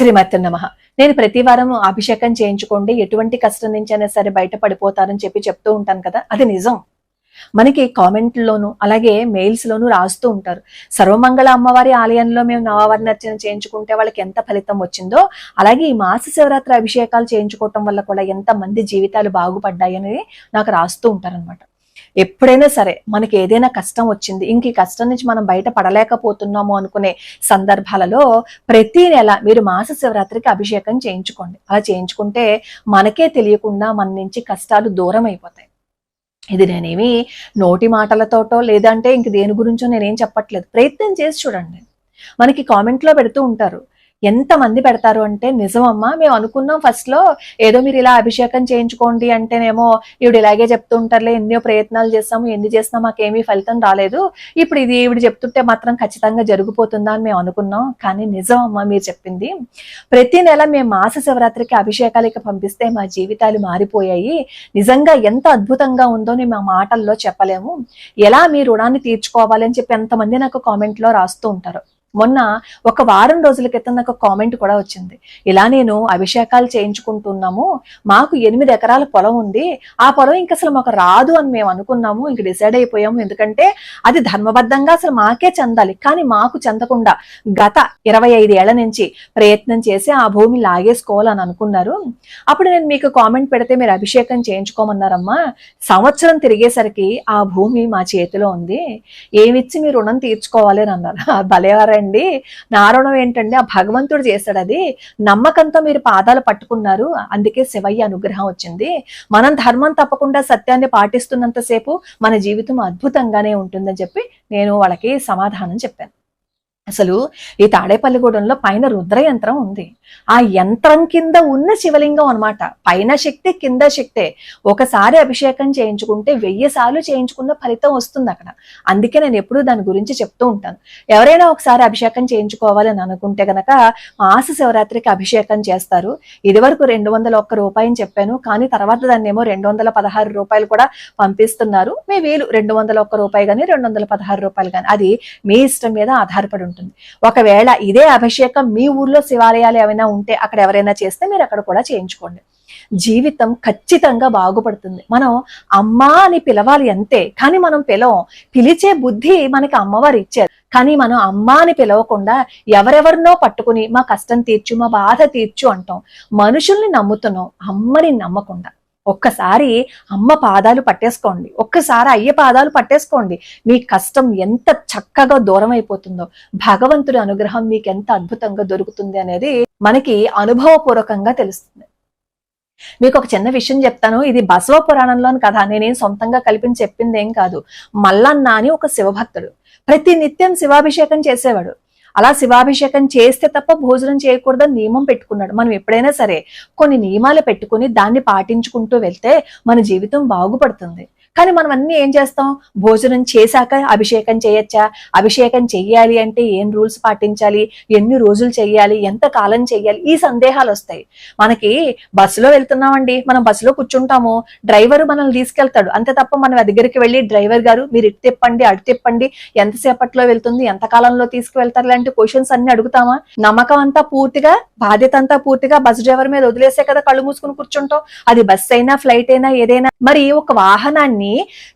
శ్రీమతి నమ. నేను ప్రతి వారం అభిషేకం చేయించుకోండి ఎటువంటి కష్టం నుంచి అయినా సరే బయట పడిపోతారని చెప్పి చెప్తూ ఉంటాను కదా అది నిజం. మనకి కామెంట్లోను అలాగే మెయిల్స్ లోను రాస్తూ ఉంటారు. సర్వమంగళ అమ్మవారి ఆలయంలో మేము నవావరణర్చన చేయించుకుంటే వాళ్ళకి ఎంత ఫలితం వచ్చిందో అలాగే ఈ మాస శివరాత్రి అభిషేకాలు చేయించుకోవటం వల్ల కూడా ఎంత మంది జీవితాలు బాగుపడ్డాయి అనేది నాకు రాస్తూ ఉంటారనమాట ఎప్పుడైనా సరే మనకి ఏదైనా కష్టం వచ్చింది ఇంక ఈ కష్టం నుంచి మనం బయట పడలేకపోతున్నాము అనుకునే సందర్భాలలో ప్రతి నెల మీరు మాస శివరాత్రికి అభిషేకం చేయించుకోండి. అలా చేయించుకుంటే మనకే తెలియకుండా మన నుంచి కష్టాలు దూరం అయిపోతాయి. ఇది నేనేమి నోటి మాటలతోటో లేదంటే ఇంక దేని గురించో నేనేం చెప్పట్లేదు. ప్రయత్నం చేసి చూడండి. మనకి కామెంట్లో పెడుతూ ఉంటారు. ఎంత మంది పెడతారు అంటే నిజమమ్మా మేము అనుకున్నాం ఫస్ట్లో ఏదో మీరు ఇలా అభిషేకం చేయించుకోండి అంటేనేమో ఈవిడ ఇలాగే చెప్తుంటారులే ఎన్నో ప్రయత్నాలు చేస్తాము ఎన్ని చేసినా మాకేమీ ఫలితం రాలేదు. ఇప్పుడు ఇది ఈవిడ చెప్తుంటే మాత్రం ఖచ్చితంగా జరిగిపోతుందా అని మేము అనుకున్నాం. కానీ నిజం మీరు చెప్పింది ప్రతి నెల మేము మాస శివరాత్రికి అభిషేకాలకి పంపిస్తే మా జీవితాలు మారిపోయాయి. నిజంగా ఎంత అద్భుతంగా ఉందో నేను మా మాటల్లో చెప్పలేము. ఎలా మీ రుణాన్ని తీర్చుకోవాలని చెప్పి ఎంతమంది నాకు కామెంట్లో రాస్తూ ఉంటారు. మొన్న ఒక వారం రోజుల క్రితం నాకు కామెంట్ కూడా వచ్చింది. ఇలా నేను అభిషేకాలు చేయించుకుంటున్నాము మాకు ఎనిమిది ఎకరాల పొలం ఉంది ఆ పొలం ఇంక అసలు మాకు రాదు అని మేము అనుకున్నాము ఇంక డిసైడ్ అయిపోయాము. ఎందుకంటే అది ధర్మబద్ధంగా అసలు మాకే చెందాలి. కానీ మాకు చెందకుండా గత ఇరవై ఐదు ఏళ్ళ నుంచి ప్రయత్నం చేసి ఆ భూమి లాగేసుకోవాలని అనుకున్నారు. అప్పుడు నేను మీకు కామెంట్ పెడితే మీరు అభిషేకం చేయించుకోమన్నారమ్మా. సంవత్సరం తిరిగేసరికి ఆ భూమి మా చేతిలో ఉంది. ఏమిచ్చి మీ రుణం తీర్చుకోవాలి అని అన్నారు. ఆ భలేవారండి నా రుణం ఏంటండి ఆ భగవంతుడు చేశాడు అది నమ్మకంతో మీరు పాదాలు పట్టుకున్నారు. అందుకే శివయ్య అనుగ్రహం వచ్చింది. మనం ధర్మం తప్పకుండా సత్యాన్ని పాటిస్తున్నంతసేపు మన జీవితం అద్భుతంగానే ఉంటుందని చెప్పి నేను వాళ్ళకి సమాధానం చెప్పాను. అసలు ఈ తాడేపల్లిగూడెంలో పైన రుద్ర యంత్రం ఉంది. ఆ యంత్రం కింద ఉన్న శివలింగం అన్నమాట. పైన శక్తి కింద శక్తే. ఒకసారి అభిషేకం చేయించుకుంటే వెయ్యి సార్లు చేయించుకున్న ఫలితం వస్తుంది అక్కడ. అందుకే నేను ఎప్పుడూ దాని గురించి చెప్తూ ఉంటాను. ఎవరైనా ఒకసారి అభిషేకం చేయించుకోవాలని అనుకుంటే గనక మాస శివరాత్రికి అభిషేకం చేస్తారు. ఇదివరకు రెండు వందల ఒక్క రూపాయని చెప్పాను. కానీ తర్వాత దాన్ని ఏమో రెండు వందల పదహారు రూపాయలు కూడా పంపిస్తున్నారు. మీ వీలు రెండు వందల ఒక్క రూపాయి కానీ రెండు వందల పదహారు రూపాయలు కానీ అది మీ ఇష్టం మీద ఆధారపడి ఉంటుంది. ఒకవేళ ఇదే అభిషేకం మీ ఊర్లో శివాలయాలు ఏమైనా ఉంటే అక్కడ ఎవరైనా చేస్తే మీరు అక్కడ కూడా చేయించుకోండి. జీవితం ఖచ్చితంగా బాగుపడుతుంది. మనం అమ్మా అని పిలవాలి అంతే కానీ మనం పిలవం. పిలిచే బుద్ధి మనకి అమ్మవారు ఇచ్చారు. కానీ మనం అమ్మా అని పిలవకుండా ఎవరెవరినో పట్టుకుని మా కష్టం తీర్చు మా బాధ తీర్చు అంటాం. మనుషుల్ని నమ్ముతున్నాం అమ్మని నమ్మకుండా. ఒక్కసారి అమ్మ పాదాలు పట్టేసుకోండి. ఒక్కసారి అయ్య పాదాలు పట్టేసుకోండి. మీ కష్టం ఎంత చక్కగా దూరం అయిపోతుందో భగవంతుడి అనుగ్రహం మీకు ఎంత అద్భుతంగా దొరుకుతుంది అనేది మనకి అనుభవపూర్వకంగా తెలుస్తుంది. మీకు ఒక చిన్న విషయం చెప్తాను. ఇది బసవ పురాణంలోని కథ. నేనేం సొంతంగా కల్పించి చెప్పింది ఏం కాదు. మల్లన్న అని ఒక శివభక్తుడు. ప్రతి నిత్యం శివాభిషేకం చేసేవాడు. అలా శివాభిషేకం చేస్తే తప్ప భోజనం చేయకూడదని నియమం పెట్టుకున్నాడు. మనం ఎప్పుడైనా సరే కొన్ని నియమాలు పెట్టుకుని దాన్ని పాటించుకుంటూ వెళ్తే మన జీవితం బాగుపడుతుంది. కానీ మనం అన్ని ఏం చేస్తాం? భోజనం చేశాక అభిషేకం చేయొచ్చా? అభిషేకం చెయ్యాలి అంటే ఏం రూల్స్ పాటించాలి? ఎన్ని రోజులు చెయ్యాలి? ఎంత కాలం చెయ్యాలి? ఈ సందేహాలు వస్తాయి. మనకి బస్సులో వెళ్తున్నామండి. మనం బస్సులో కూర్చుంటాము. డ్రైవర్ మనల్ని తీసుకెళ్తాడు. అంతే తప్ప మనం దగ్గరికి వెళ్ళి డ్రైవర్ గారు మీరు ఇటు తిప్పండి అటు తిప్పండి ఎంతసేపట్లో వెళ్తుంది ఎంత కాలంలో తీసుకువెళ్తారు? లాంటి క్వశ్చన్స్ అన్ని అడుగుతామా? నమ్మకం అంతా పూర్తిగా బాధ్యత అంతా పూర్తిగా బస్ డ్రైవర్ మీద వదిలేసే కదా కళ్ళు మూసుకుని కూర్చుంటాం. అది బస్ అయినా ఫ్లైట్ అయినా ఏదైనా. మరి ఒక వాహనాన్ని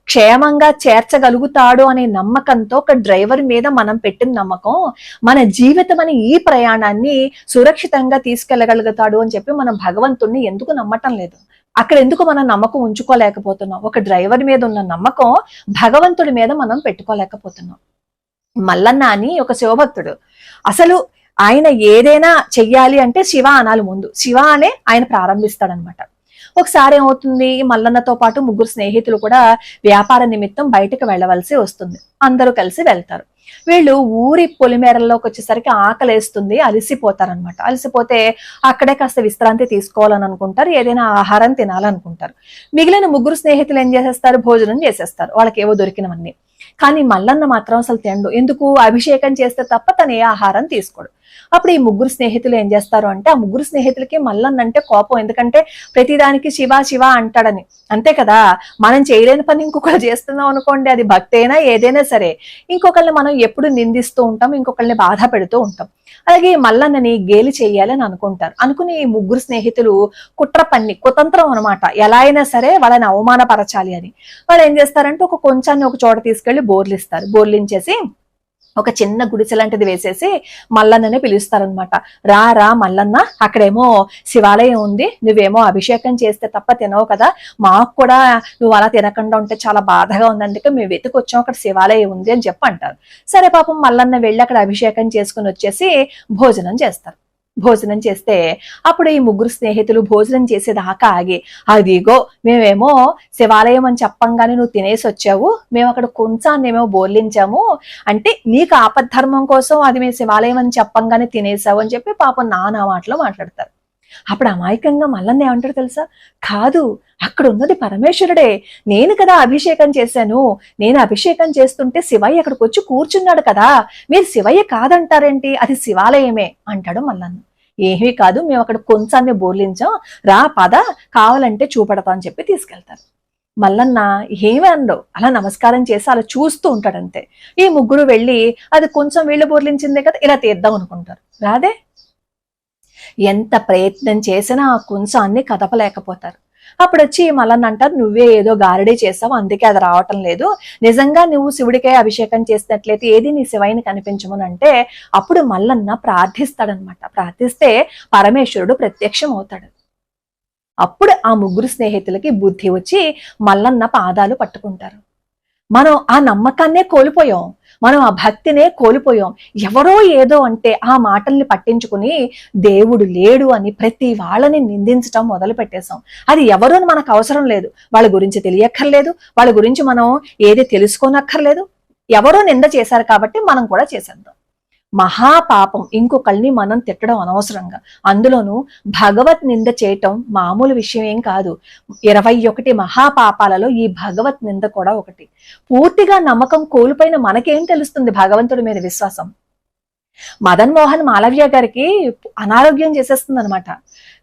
క్షేమంగా చేర్చగలుగుతాడు అనే నమ్మకంతో ఒక డ్రైవర్ మీద మనం పెట్టిన నమ్మకం మన జీవితం అనే ఈ ప్రయాణాన్ని సురక్షితంగా తీసుకెళ్ళగలుగుతాడు అని చెప్పి మనం భగవంతుణ్ణి ఎందుకు నమ్మటం లేదు. అక్కడ ఎందుకు మనం నమ్మకం ఉంచుకోలేకపోతున్నాం? ఒక డ్రైవర్ మీద ఉన్న నమ్మకం భగవంతుడి మీద మనం పెట్టుకోలేకపోతున్నాం. మల్లన్న అని ఒక శివభక్తుడు. అసలు ఆయన ఏదైనా చెయ్యాలి అంటే శివ అనాలి ముందు. శివ అనే ఆయన ప్రారంభిస్తాడనమాట. ఒకసారి ఏమవుతుంది? మల్లన్నతో పాటు ముగ్గురు స్నేహితులు కూడా వ్యాపార నిమిత్తం బయటకు వెళ్ళవలసి వస్తుంది. అందరూ కలిసి వెళ్తారు. వీళ్ళు ఊరి పొలిమేరల్లోకి వచ్చేసరికి ఆకలేస్తుంది అలసిపోతారనమాట అలసిపోతే అక్కడే కాస్త విశ్రాంతి తీసుకోవాలని అనుకుంటారు ఏదైనా ఆహారం తినాలనుకుంటారు. మిగిలిన ముగ్గురు స్నేహితులు ఏం చేసేస్తారు? భోజనం చేసేస్తారు. వాళ్ళకి ఏవో దొరికినవన్నీ. కానీ మల్లన్న మాత్రం అసలు తిండు. ఎందుకు? అభిషేకం చేస్తే తప్ప తను ఏ ఆహారం తీసుకోడు. అప్పుడు ఈ ముగ్గురు స్నేహితులు ఏం చేస్తారు అంటే ఆ ముగ్గురు స్నేహితులకి మల్లన్న అంటే కోపం. ఎందుకంటే ప్రతిదానికి శివ శివ అంటాడని. అంతే కదా? మనం చేయలేని పని ఇంకొకరు చేస్తున్నాం అనుకోండి అది భక్తి అయినా ఏదైనా సరే. ఇంకొకరిని మనం ఎప్పుడు నిందిస్తూ ఉంటాం ఇంకొకరిని బాధ పెడుతూ ఉంటాం. అలాగే మల్లన్నని గేలి చేయాలని అనుకుంటారు. అనుకుని ఈ ముగ్గురు స్నేహితులు కుట్ర పన్ని కుతంత్రం అనమాట ఎలా అయినా సరే వాళ్ళని అవమానపరచాలి అని. వాళ్ళు ఏం చేస్తారంటే ఒక కొంచాన్ని ఒక చోట తీసుకెళ్ళి బోర్లిస్తారు. బోర్లించేసి ఒక చిన్న గుడిసె లాంటిది వేసేసి మల్లన్ననే పిలుస్తారనమాట రా రా మల్లన్న అక్కడేమో శివాలయం ఉంది నువ్వేమో అభిషేకం చేస్తే తప్ప తినవు కదా. మాకు కూడా నువ్వు అలా తినకుండా ఉంటే చాలా బాధగా ఉంది అందుకే మేము వెతుకొచ్చాం అక్కడ శివాలయం ఉంది అని చెప్పి అంటారు సరే పాపం మల్లన్న వెళ్ళి అక్కడ అభిషేకం చేసుకుని వచ్చేసి భోజనం చేస్తారు. భోజనం చేస్తే అప్పుడు ఈ ముగ్గురు స్నేహితులు భోజనం చేసేదాకా ఆగి అదిగో మేమేమో శివాలయం అని చెప్పంగానే నువ్వు తినేసి వచ్చావు మేము అక్కడ కొంచాన్ని ఏమో బోర్లించాము అంటే నీకు ఆపద్ధర్మం కోసం అది మేము శివాలయం అని చెప్పంగానే తినేసావు అని చెప్పి పాపం నానా మాటలు మాట్లాడతారు. అప్పుడు అమాయకంగా మల్లన్న ఏమంటాడు తెలుసా? కాదు అక్కడ ఉన్నది పరమేశ్వరుడే. నేను కదా అభిషేకం చేశాను. నేను అభిషేకం చేస్తుంటే శివయ్య అక్కడికి వచ్చి కూర్చున్నాడు కదా. మీరు శివయ్య కాదంటారేంటి? అది శివాలయమే అంటాడు మల్లన్న. ఏమీ కాదు మేము అక్కడ కొంచాన్ని బోర్లించాం. రా పద కావాలంటే చూపెడతా అని చెప్పి తీసుకెళ్తారు. మల్లన్న ఏమీ అనడు. అలా నమస్కారం చేసి అలా చూస్తూ ఉంటాడంతే ఈ ముగ్గురు వెళ్ళి అది కొంచెం వీళ్ళు బోర్లించిందే కదా ఇలా తీద్దాం అనుకుంటారు. రాదే? ఎంత ప్రయత్నం చేసినా ఆ కుంసాన్ని కదపలేకపోతారు. అప్పుడు వచ్చి మల్లన్న అంటారు నువ్వే ఏదో గారడీ చేసావు అందుకే అది రావటం లేదు. నిజంగా నువ్వు శివుడికే అభిషేకం చేసినట్లయితే ఏది నీ శివైని కనిపించమని అంటే అప్పుడు మల్లన్న ప్రార్థిస్తాడనమాట. ప్రార్థిస్తే పరమేశ్వరుడు ప్రత్యక్షం అవుతాడు అప్పుడు ఆ ముగ్గురు స్నేహితులకి బుద్ధి వచ్చి మల్లన్న పాదాలు పట్టుకుంటారు. మనం ఆ నమ్మకాన్నే కోల్పోయాం. మనం ఆ భక్తినే కోల్పోయాం. ఎవరో ఏదో అంటే ఆ మాటల్ని పట్టించుకుని దేవుడు లేడు అని ప్రతి వాళ్ళని నిందించటం మొదలు పెట్టేశాం. అది ఎవరు అని మనకు అవసరం లేదు. వాళ్ళ గురించి తెలియక్కర్లేదు. వాళ్ళ గురించి మనం ఏది తెలుసుకోనక్కర్లేదు. ఎవరో నింద చేశారు కాబట్టి మనం కూడా చేసేద్దాం. మహాపాపం ఇంకొకళ్ళని మనం తిట్టడం అనవసరంగా. అందులోనూ భగవత్ నింద చేయటం మామూలు విషయం ఏం కాదు. ఇరవై ఒకటి మహాపాపాలలో ఈ భగవత్ నింద కూడా ఒకటి. పూర్తిగా నమ్మకం కోల్పోయిన మనకేం తెలుస్తుంది భగవంతుడి మీద విశ్వాసం? మదన్ మోహన్ మాలవ్య గారికి అనారోగ్యం చేసేస్తుంది అనమాట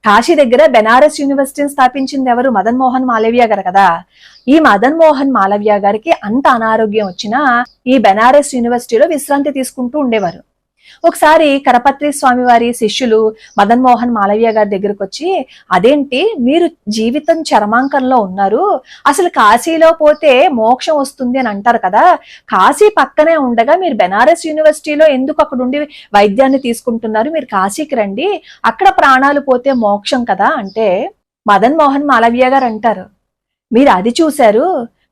కాశీ దగ్గర బెనారస్ యూనివర్సిటీని స్థాపించింది ఎవరు? మదన్ మోహన్ మాలవ్య గారు కదా. ఈ మదన్ మోహన్ మాలవ్య గారికి అంత అనారోగ్యం వచ్చినా ఈ బెనారస్ యూనివర్సిటీలో విశ్రాంతి తీసుకుంటూ ఉండేవారు. ఒకసారి కరపత్రి స్వామి వారి శిష్యులు మదన్ మోహన్ మాలవ్య గారి దగ్గరకు వచ్చి అదేంటి? మీరు జీవితం చరమాంకంలో ఉన్నారు. అసలు కాశీలో పోతే మోక్షం వస్తుంది అని అంటారు కదా. కాశీ పక్కనే ఉండగా మీరు బెనారస్ యూనివర్సిటీలో ఎందుకు అక్కడ ఉండి వైద్యాన్ని తీసుకుంటున్నారు? మీరు కాశీకి రండి. అక్కడ ప్రాణాలు పోతే మోక్షం కదా అంటే మదన్ మోహన్ మాలవ్య గారు అంటారు. మీరు అది చూశారు?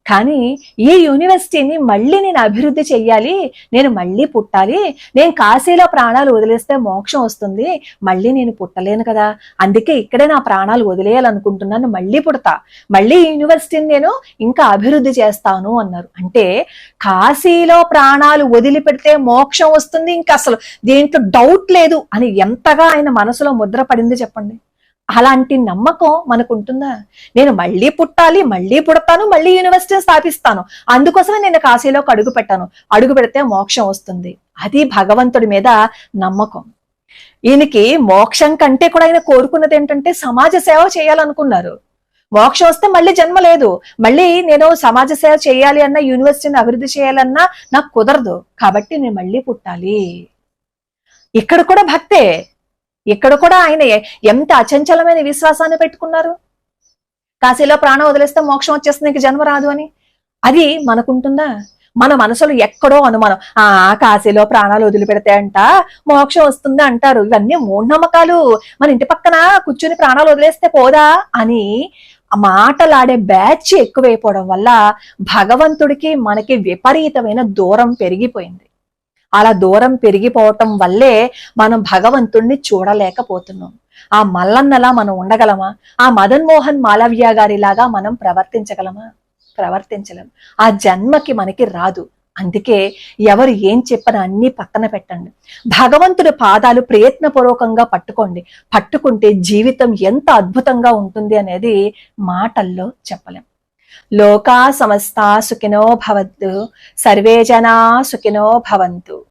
కానీ ఈ యూనివర్సిటీని మళ్ళీ నేను అభివృద్ధి చెయ్యాలి నేను మళ్ళీ పుట్టాలి నేను కాశీలో ప్రాణాలు వదిలేస్తే మోక్షం వస్తుంది మళ్ళీ నేను పుట్టలేను కదా. అందుకే ఇక్కడే నా ప్రాణాలు వదిలేయాలనుకుంటున్నాను మళ్ళీ పుడతా. మళ్ళీ యూనివర్సిటీని నేను ఇంకా అభివృద్ధి చేస్తాను అన్నారు. అంటే కాశీలో ప్రాణాలు వదిలిపెడితే మోక్షం వస్తుంది ఇంకా అసలు దీంట్లో డౌట్ లేదు అని ఎంతగా ఆయన మనసులో ముద్ర పడింది చెప్పండి. అలాంటి నమ్మకం మనకు ఉంటుందా నేను మళ్ళీ పుట్టాలి మళ్ళీ పుడతాను మళ్ళీ యూనివర్సిటీ స్థాపిస్తాను. అందుకోసమే నేను కాశీలోకి అడుగు పెట్టాను. అడుగు పెడితే మోక్షం వస్తుంది. అది భగవంతుడి మీద నమ్మకం. ఈయనకి మోక్షం కంటే కూడా ఆయన కోరుకున్నది ఏంటంటే సమాజ సేవ చేయాలనుకున్నారు. మోక్షం వస్తే మళ్ళీ జన్మ లేదు. మళ్ళీ నేను సమాజ సేవ చేయాలి అన్నా యూనివర్సిటీని అభివృద్ధి చేయాలన్నా నాకు కుదరదు. కాబట్టి నేను మళ్ళీ పుట్టాలి. ఇక్కడ కూడా భక్తే ఇక్కడ కూడా ఆయన ఎంత అచంచలమైన విశ్వాసాన్ని పెట్టుకున్నారు? కాశీలో ప్రాణం వదిలేస్తే మోక్షం వచ్చేస్తే నీకు జన్మ రాదు అని. అది మనకుంటుందా? మన మనసులో ఎక్కడో అనుమానం. ఆ కాశీలో ప్రాణాలు వదిలిపెడితే అంట మోక్షం వస్తుంది అంటారు. ఇవన్నీ మూఢనమ్మకాలు. మన ఇంటి పక్కన కూర్చుని ప్రాణాలు వదిలేస్తే పోదా అని మాటలాడే బ్యాచ్ ఎక్కువైపోవడం వల్ల భగవంతుడికి మనకి విపరీతమైన దూరం పెరిగిపోయింది. అలా దూరం పెరిగిపోవటం వల్లే మనం భగవంతుణ్ణి చూడలేకపోతున్నాం. ఆ మల్లన్నలా మనం ఉండగలమా? ఆ మదన్ మోహన్ మాలవ్య గారిలాగా మనం ప్రవర్తించగలమా? ప్రవర్తించలేం. ఆ జన్మకి మనకి రాదు. అందుకే ఎవరు ఏం చెప్పిన అన్ని పక్కన పెట్టండి. భగవంతుడి పాదాలు ప్రయత్నపూర్వకంగా పట్టుకోండి. పట్టుకుంటే జీవితం ఎంత అద్భుతంగా ఉంటుంది అనేది మాటల్లో చెప్పలేం. లోకా సమస్త సుఖినో భవద్దు. సర్వే జనా సుఖినో భవంతు.